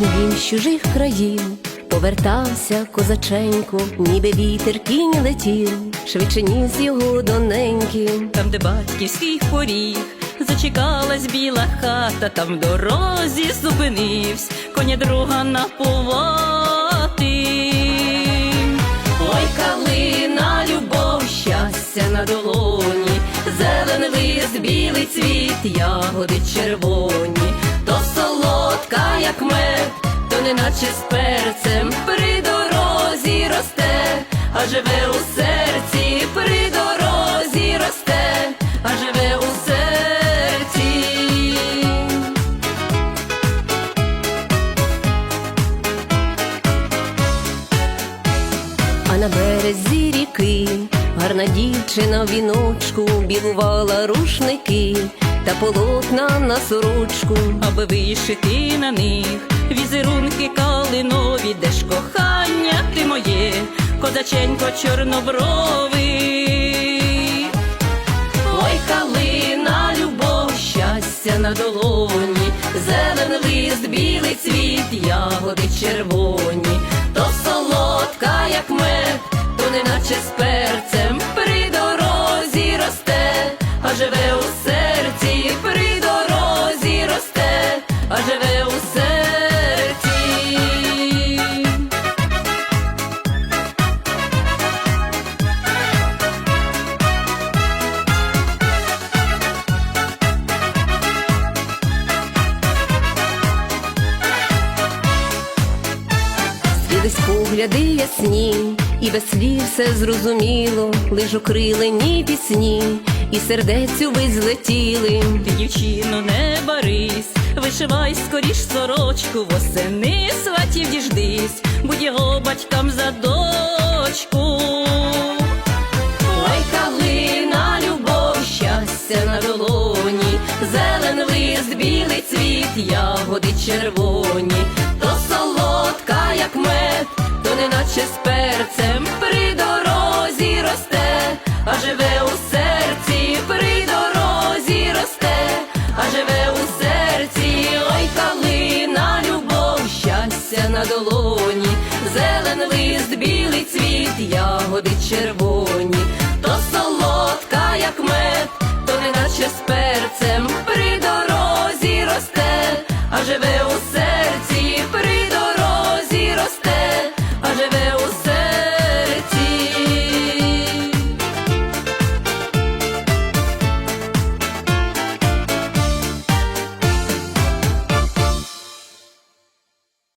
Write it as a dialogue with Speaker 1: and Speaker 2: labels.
Speaker 1: Він з чужих країн повертався козаченько, ніби вітер кінь летів, швидше ніс його доненьки.
Speaker 2: Там, де батьківський поріг, зачекалась біла хата, там в дорозі зупинився, коня друга напувати. Ой, калина, любов, щастя на долоні, зелений лист, білий цвіт, ягоди червоні, неначе з перцем при дорозі росте, а живе у серці, при дорозі росте, а живе у серці.
Speaker 1: А на березі ріки гарна дівчина в віночку білувала рушники та полотна на сорочку.
Speaker 2: аби вишити на них візерунки калинові, де ж кохання ти моє, козаченько чорнобровий. Ой, калина, любов, щастя на долоні, зелений лист, білий цвіт, ягоди червоні,
Speaker 1: Звілись погляди ясні, і без слів все зрозуміло, лиш окрилені пісні, і сердецю ви злетіли.
Speaker 2: Ти, дівчино, не барись, вишивай скоріш сорочку, восени сватів діждись, будь його батькам за дочку. Ой, калина, любов, щастя на долоні, зелен лист, білий цвіт, ягоди червоні, то неначе з перцем при дорозі росте, а живе у серці, при дорозі росте, а живе у серці, ой, калина, любов, щастя на долоні, зелен лист, білий цвіт, ягоди червоні, то солодка, як мед, то неначе з перцем при дорозі росте, а живе